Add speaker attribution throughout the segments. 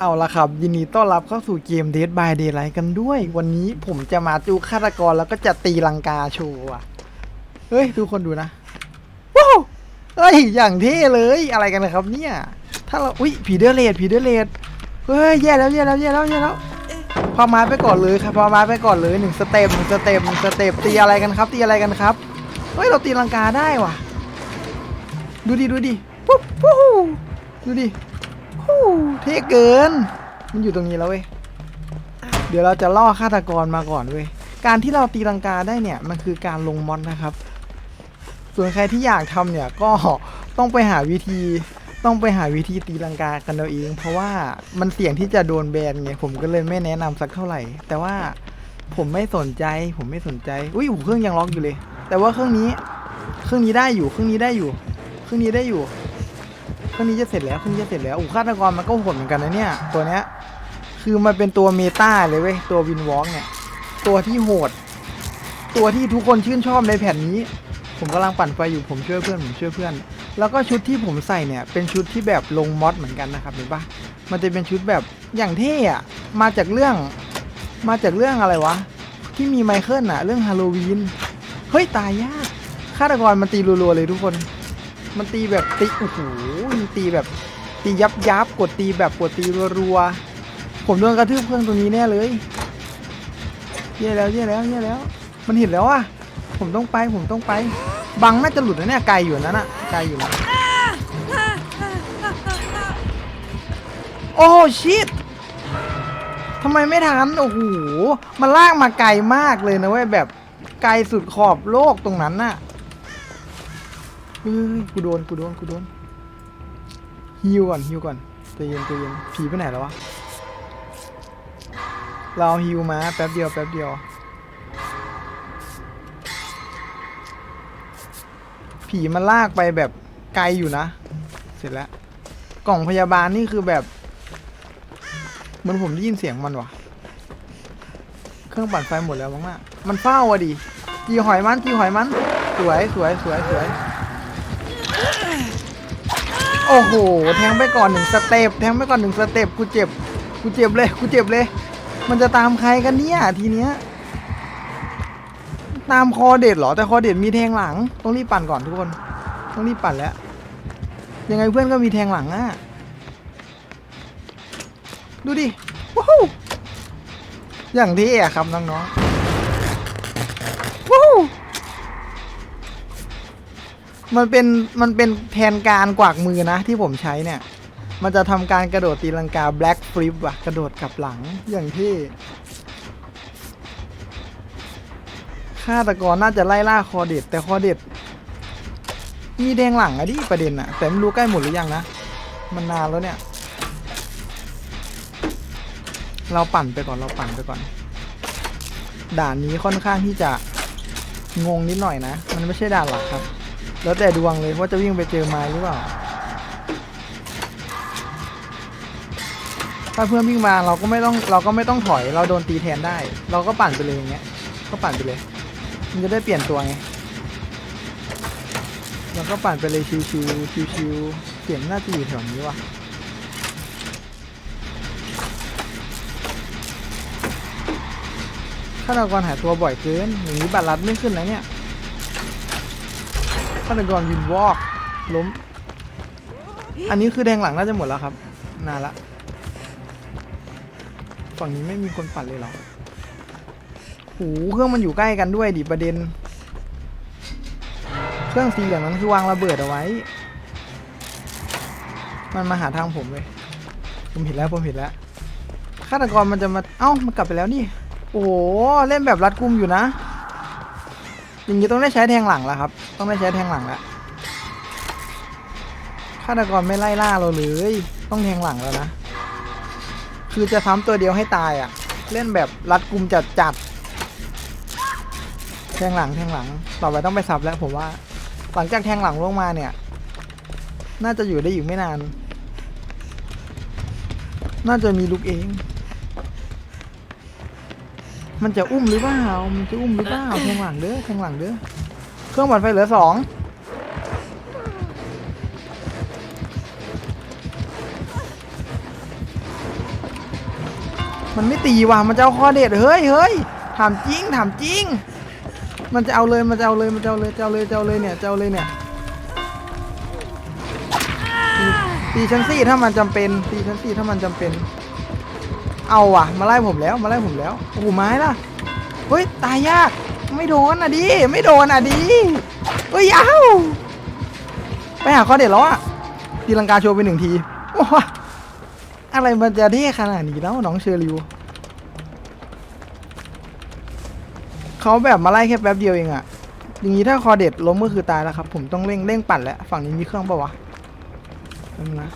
Speaker 1: เอาละครับ ยินดีต้อนรับเข้าสู่เกม Dead by Daylight กันด้วย วันนี้ผมจะมาจูฆาตกรแล้วก็จะตีลังกาโชว์อะเฮ้ยดูคนดูนะว้าวเฮ้ย อย่างเท่เลยอะไรกันนะครับเนี่ย ถ้าเรา อุ้ยผีเดอเลดผีเดอเลดเฮ้ย แย่แล้วแย่แล้วแย่แล้วแย่แล้วพามาไปก่อนเลยครับพามาไปก่อนเลยหนึ่งสเต็ปหนึ่งสเต็ปหนึ่งสเต็ปตีอะไรกันครับ ตีอะไรกันครับ เฮ้ย เราตีลังกาได้ว่ะ ดูดิดูดิปุ๊บปุ๊บดูดิ เท่เกิน มันอยู่ตรงนี้แล้วเว้ย เดี๋ยวเราจะล่อฆาตกรมาก่อนเว้ย การที่เราตีลังกาได้เนี่ย มันคือการลงมอนนะครับ ส่วนใครที่อยากทำเนี่ยก็ต้องไปหาวิธีต้องไปหาวิธีตีลังกากันเอาเอง เพราะว่ามันเสี่ยงที่จะโดนแบนไงผมก็เลยไม่แนะนำสักเท่าไหร่ แต่ว่าผมไม่สนใจ ผมไม่สนใจอุ้ยหูเครื่องยังล็อกอยู่เลย แต่ว่าเครื่องนี้ เครื่องนี้ได้อยู่ เครื่องนี้ได้อยู่ เครื่องนี้ได้อยู่ รื่องนี้จะเสร็จแล้วเครื่องนี้จะเสร็จแล้วอู้ฆาตกรมันก็โหดเหมือนกันนะเนี่ยตัวเนี้ยคือมันเป็นตัวเมตาเลยเว้ยตัววินวอล์กเนี่ยตัวที่โหด ตัวที่ทุกคนชื่นชอบในแผ่นนี้ ผมกำลังปั่นไฟอยู่ผมช่วยเพื่อนผมช่วยเพื่อน แล้วก็ชุดที่ผมใส่เนี่ยเป็นชุดที่แบบลงมอดเหมือนกันนะครับเห็นปะมันจะเป็นชุดแบบอย่างเท่อะมาจากเรื่องมาจากเรื่องอะไรวะ ที่มีไมเคิลอะเรื่องฮาโลวีนเฮ้ยตายยากฆาตกรมันตีรัวๆเลยทุกคน มันตีแบบตีโอ้โห ตีแบบตียับยับกดตีแบบกดตีรัวๆผมโดนกระทืบเครื่องตรงนี้แน่เลยแย่แล้วแย่แล้วแย่แล้ว มันเห็นแล้วอะผมต้องไปผมต้องไป บังน่าจะหลุดนะเนี่ยไกลอยู่นะน่ะไกลอยู่นะโอ้ชิตทำไมไม่ทันโอ้โหมันลากมาไกลมากเลยนะเว้ยแบบไกลสุดขอบโลกตรงนั้นน่ะเฮ้ยกูโดนกูโดนกูโดน ฮิวก่อนฮิวก่อนใจเย็นใจเย็นผีไปไหนแล้ววะ เราฮิวมาแป๊บเดียวแป๊บเดียว ผีมันลากไปแบบไกลอยู่นะ เสร็จแล้ว กล่องพยาบาลนี่คือแบบเหมือนผมได้ยินเสียงมันวะเครื่องปั่นไฟหมดแล้วมั้งน่ะมันเฝ้าอะดิจีหอยมันจีหอยมัน สวยสวยสวยสวย โอ้โห แทงไปก่อนหนึ่งสเต็ป แทงไปก่อนหนึ่งสเต็ป กูเจ็บ กูเจ็บเลย กูเจ็บเลย มันจะตามใครกันเนี่ยทีเนี้ย ตามคอเด็ดเหรอ แต่คอเด็ดมีแทงหลัง ต้องรีบปั่นก่อนทุกคน ต้องรีบปั่นแล้ว ยังไงเพื่อนก็มีแทงหลังอะ ดูดิ ว้าว อย่างที่อะครับน้องๆ ว้าว มันเป็นมันเป็นแทนการกวากมือนะที่ผมใช้เนี่ย มันจะทำการกระโดดตีลังกา black flip ว่ะกระโดดกลับหลังอย่างที่ฆาตกรน่าจะไล่ล่าคอเด็ด แต่คอเด็ด มีแดงหลังอะดิประเด็นอะแต่ไม่รู้ใกล้หมดหรือยังนะ มันนานแล้วเนี่ย เราปั่นไปก่อนเราปั่นไปก่อน ด่านนี้ค่อนข้างที่จะงงนิดหน่อยนะ มันไม่ใช่ด่านหลักครับ แล้วแต่ดวงเลยว่าจะวิ่งไปเจอไม้หรือเปล่า ถ้าเพื่อนวิ่งมาเราก็ไม่ต้องเราก็ไม่ต้องถอยเราโดนตีแทนได้ เราก็ปั่นไปเลยอย่างเงี้ย ก็ปั่นไปเลย มันจะได้เปลี่ยนตัวไงเราก็ปั่นไปเลยชิวๆชิวๆเสียงน่าจะอยู่แถวนี้ว่ะฆาตกรหายตัวบ่อยเกินอย่างนี้บัตรลัดไม่ขึ้นนะเนี่ย ฆาตกรวินวอกล้ม อันนี้คือแดงหลังน่าจะหมดแล้วครับ นานละ ฝั่งนี้ไม่มีคนปัดเลยเหรอหูเครื่องมันอยู่ใกล้กันด้วยดิประเด็น เครื่องสีเหลืองนั้นคือวางระเบิดเอาไว้ มันมาหาทางผมเลย ผมเห็นแล้วผมเห็นแล้วฆาตกรมันจะมา เอ้า มันกลับไปแล้วนี่ โอ้โห เล่นแบบรัดกุมอยู่นะ อย่างนี้ต้องได้ใช้แทงหลังแล้วครับ ต้องได้ใช้แทงหลังแล้วฆาตกรไม่ไล่ล่าเราเลย ต้องแทงหลังแล้วนะ คือจะซ้ำตัวเดียวให้ตายอะ่ะ เล่นแบบรัดกุมจัดจัดแทงหลังแทงหลัง ต่อไปต้องไปซับแล้วผมว่า หลังจากแทงหลังลงมาเนี่ย น่าจะอยู่ได้อีกไม่นาน น่าจะมีลุกเอง มันจะอุ้มหรือเปล่า มันจะอุ้มหรือเปล่าแทงหลังเด้อแทงหลังเด้อ เครื่องปั่นไฟเหลือสองมันไม่ตีว่ะ มันจะเอาคอเด็ดเฮ้ยเฮ้ยถามจริงถามจริง มันจะเอาเลย มันจะเอาเลย มันจะเอาเลย จะเอาเลย จะเอาเลยเนี่ย จะเอาเลยเนี่ย ตีชั้นสี่ถ้ามันจำเป็น ตีชั้นสี่ถ้ามันจำเป็น เอาว่ะ มาไล่ผมแล้ว มาไล่ผมแล้ว โอ้โหไม้ล่ะ เฮ้ย ตายยาก ไม่โดนอะดิ ไม่โดนอะดิ เฮ้ยเอ้าไปหาข้อเด็ดแล้วอะตีลังกาโชว์ไปหนึ่งทีโอ้โหอะไรมันจะเท่ขนาดนี้แล้วน้องเชอริวเขาแบบมาไล่แค่แป๊บเดียวเองอะอย่างนี้ถ้าคอเด็ดล้มก็คือตายแล้วครับ ผมต้องเร่งเร่งปั่นแล้ว ฝั่งนี้มีเครื่องปะวะนั่นนะ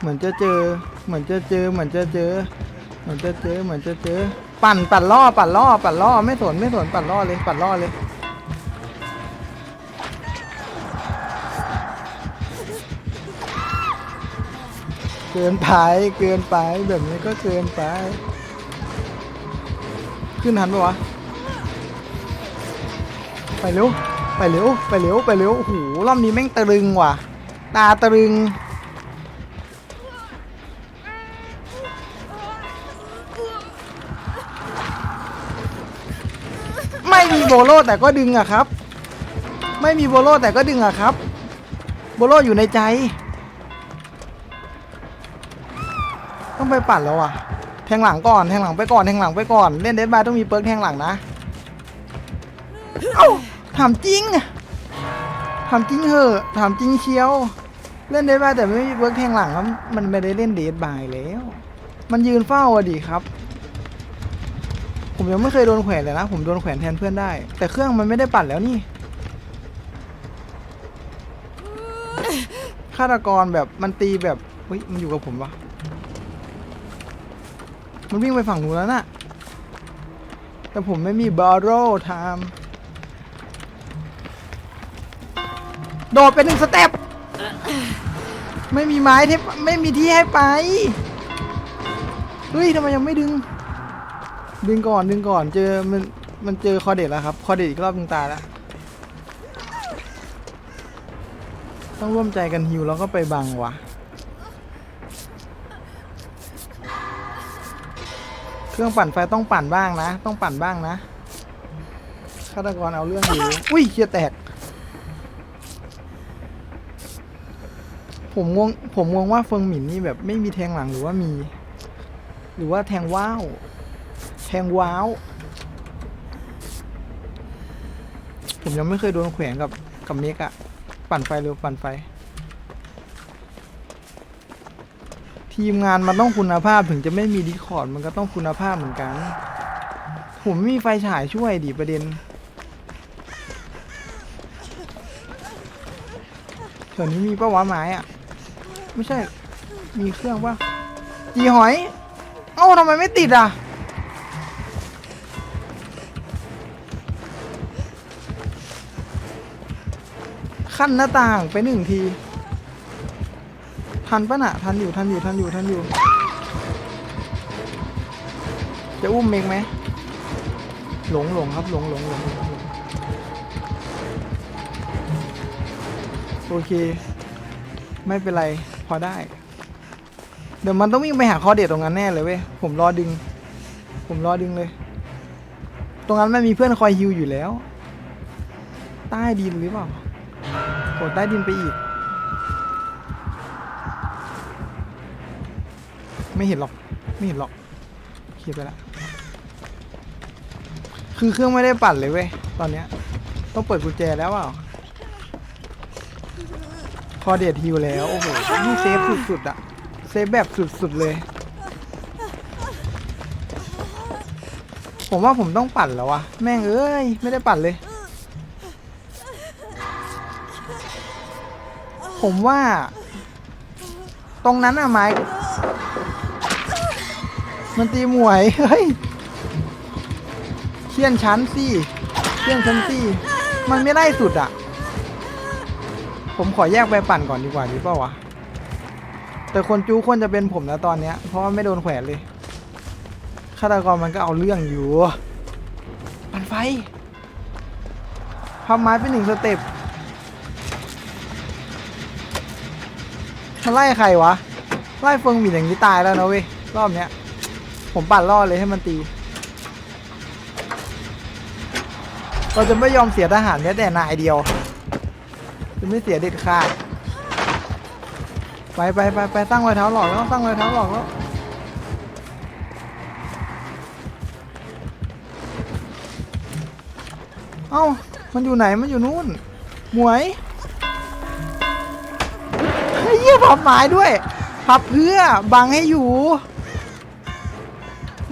Speaker 1: เหมือนจะเจอ เหมือนจะเจอ เหมือนจะเจอ เหมือนจะเจอ เหมือนจะเจอ ปั่นปั่นล่อ ปั่นล่อ ปั่นล่อ ไม่สน ไม่สน ปั่นล่อเลย ปั่นล่อเลย เกินไป เกินไป แบบนี้ก็เกินไป ขึ้นทันปะวะ ไปเร็ว ไปเร็ว ไปเร็ว ไปเร็ว โอ้โห รอบนี้แม่งตะลึงว่ะ ตาตะลึง โบโลแต่ก็ดึงอะครับ ไม่มีโบโลแต่ก็ดึงอะครับ โบโลอยู่ในใจ ต้องไปปั่นแล้วอะแทงหลังก่อนแทงหลังไปก่อนแทงหลังไปก่อนเล่นเดดบายต้องมีเปิร์กแทงหลังนะ เอ้าถามจริงถามจริงเหอะถามจริงเชียว เล่นเดดบายแต่ไม่มีเปิร์กแทงหลังแล้วมันไม่ได้เล่นเดดบายแล้ว มันยืนเฝ้าอะดิครับ ผมยังไม่เคยโดนแขวนเลยนะ ผมโดนแขวนแทนเพื่อนได้ แต่เครื่องมันไม่ได้ปั่นแล้วนี่ฆาตกรแบบมันตีแบบเฮ้ยมันอยู่กับผมวะมันวิ่งไปฝั่งนู้นแล้วน่ะแต่ผมไม่มีบาร์โร่ไทม์โดดไปหนึ่งสเต็ปไม่มีไม้ที่ไม่มีที่ให้ไปเฮ้ยทำไมยังไม่ดึง ดึงก่อนดึงก่อนเจอมันมันเจอคอเด็ดแล้วครับ คอเด็ดอีกรอบนึงตายแล้ว ต้องร่วมใจกันฮิวแล้วก็ไปบังวะ เครื่องปั่นไฟต้องปั่นบ้างนะ ต้องปั่นบ้างนะฆาตกรเอาเรื่องอยู่อุ้ยเชียแตก ผมงงผมงงว่าเฟิงหมินนี่แบบไม่มีแทงหลังหรือว่ามี หรือว่าแทงว้าว แทงว้าว ผมยังไม่เคยโดนแขวนกับกับเมกอะปั่นไฟเร็วปั่นไฟ ทีมงานมันต้องคุณภาพถึงจะไม่มีดีคอร์ดมันก็ต้องคุณภาพเหมือนกัน ผมไม่มีไฟฉายช่วยดิประเด็นแถวนี้มีป้าวะไม้อะไม่ใช่มีเครื่องปะจีหอย เอ้าทำไมไม่ติดอะ ขั้นหน้าต่างไปหนึ่งที ทันปะน่ะทันอยู่ทันอยู่ทันอยู่ทันอยู่ จะอุ้มเมงไหมหลงหลงครับหลงหลงหลงหลงหลงโอเค ไม่เป็นไรพอได้ เดี๋ยวมันต้องวิ่งไปหาคอเด็ดตรงนั้นแน่เลยเว้ยผมรอดึง ผมรอดึงเลย ตรงนั้นไม่มีเพื่อนคอยฮิวอยู่แล้ว ใต้ดินหรือเปล่า โหใต้ดินไปอีก ไม่เห็นหรอก ไม่เห็นหรอกเคลียร์ไปละ คือเครื่องไม่ได้ปั่นเลยเว้ย ตอนเนี้ย ต้องเปิดกุญแจแล้วเปล่าพอเดดฮิวแล้ว โอ้โห นี่เซฟสุดๆอะเซฟแบบสุดๆเลย ผมว่าผมต้องปั่นแล้ววะแม่งเอ้ย ไม่ได้ปั่นเลย ผมว่า ตรงนั้นอะไม้มันตีหมวย เฮ้ยเชี่ยนชั้นสิเชี่ยนชั้นสิมันไม่ได้สุดอะผมขอแยกไปปั่นก่อนดีกว่าดีเปล่าวะ แต่คนจูควรจะเป็นผมนะตอนเนี้ย เพราะว่าไม่โดนแขวนเลยฆาตกรมันก็เอาเรื่องอยู่ ปั่นไฟพับไม้เป็นหนึ่งสเต็ป มาไล่ใครวะ ไล่เฟิงหมินอย่างนี้ตายแล้วนะเว้ย รอบเนี้ย ผมปั่นล่อเลยให้มันตี เราจะไม่ยอมเสียทหารแม้แต่นายเดียว จะไม่เสียเด็ดขาด ไปไปไปไปตั้งรอยเท้าหลอกแล้วตั้งรอยเท้าหลอกแล้วเอ้า มันอยู่ไหน มันอยู่นู่น หมวย เฮ้ยเหี้ยพับไม้ด้วย พับเพื่อบังให้อยู่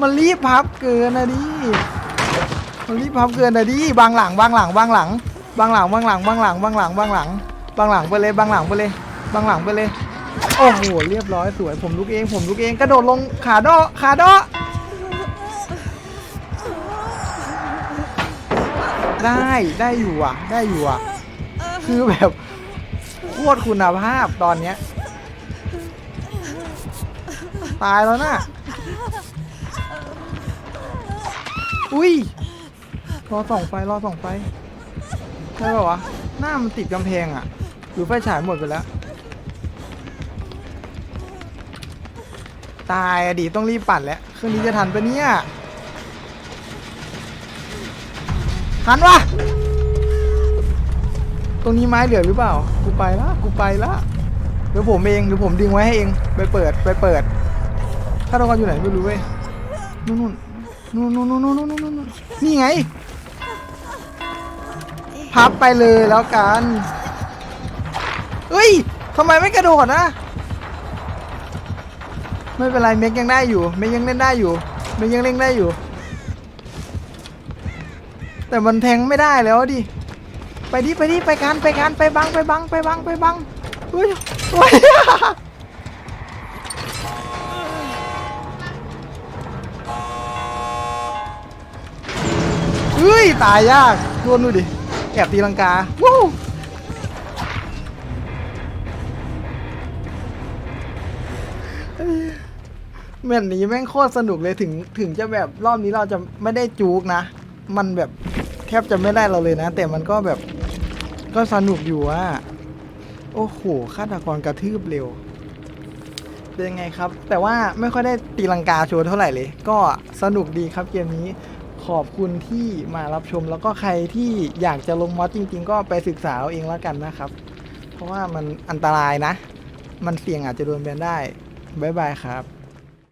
Speaker 1: มันรีบพับเกินนะดิมันรีบพับเกินนะดิบางหลังบางหลังบางหลังบางหลังบางหลังบางหลังบางหลังบางหลังบางหลังไปเลยบางหลังไปเลยบางหลังไปเลย โอ้โหเรียบร้อยสวยผมลุกเอง ผมลุกเองกระโดดลงขาดาะขาดาะได้ได้อยู่อะ ได้อยู่อะ คือแบบ โคตรคุณภาพตอนเนี้ย ตายแล้วนะอุ้ย รอส่องไฟ รอส่องไฟ ใช่ป่าวะ หน้ามันติดกำแพงอะ หรือไฟฉายหมดไปแล้ว ตายอดิต้องรีบปั่นแล้ว เครื่องนี้จะทันปะเนี่ย ทันวะ ตรงนี้ไม้เหลือหรือเปล่า กูไปละ กูไปละเดี๋ยวผมเองเดี๋ยวผมดึงไว้ให้เอง ไปเปิด ไปเปิด ถ้าเราอยู่ไหนไม่รู้เว้ย นู่นนู่นนู่นนู่นนู่นนู่นนู่นนี่ไง พับไปเลยแล้วกัน เฮ้ยทำไมไม่กระโดดนะ ไม่เป็นไรเมกยังได้อยู่ เมกยังเล่นได้อยู่ เมกยังเล่นได้อยู่ แต่มันแทงไม่ได้แล้วดิ ดิไปดิไปกันไปกันไปบังไปบังไปบังไปบังเฮ้ยเฮ้ยเฮ้ยตายยากโดนดูดิแอบตีลังกาวู้แมตช์นี้แม่งโคตรสนุกเลยถึงถึงจะแบบรอบนี้เราจะไม่ได้จูกนะ มันแบบแทบจะไม่ได้เราเลยนะ แต่มันก็แบบ ก็สนุกอยู่อะโอ้โหฆาตกรกระทืบเร็ว เป็นยังไงครับ แต่ว่าไม่ค่อยได้ตีลังกาโชว์เท่าไหร่เลย ก็สนุกดีครับเกมนี้ขอบคุณที่มารับชม แล้วก็ใครที่อยากจะลงมอดจริง ๆ ก็ไปศึกษาเอาเองแล้วกันนะครับ เพราะว่ามันอันตรายนะ มันเสี่ยงอาจจะโดนแบนได้ บ๊ายบายครับ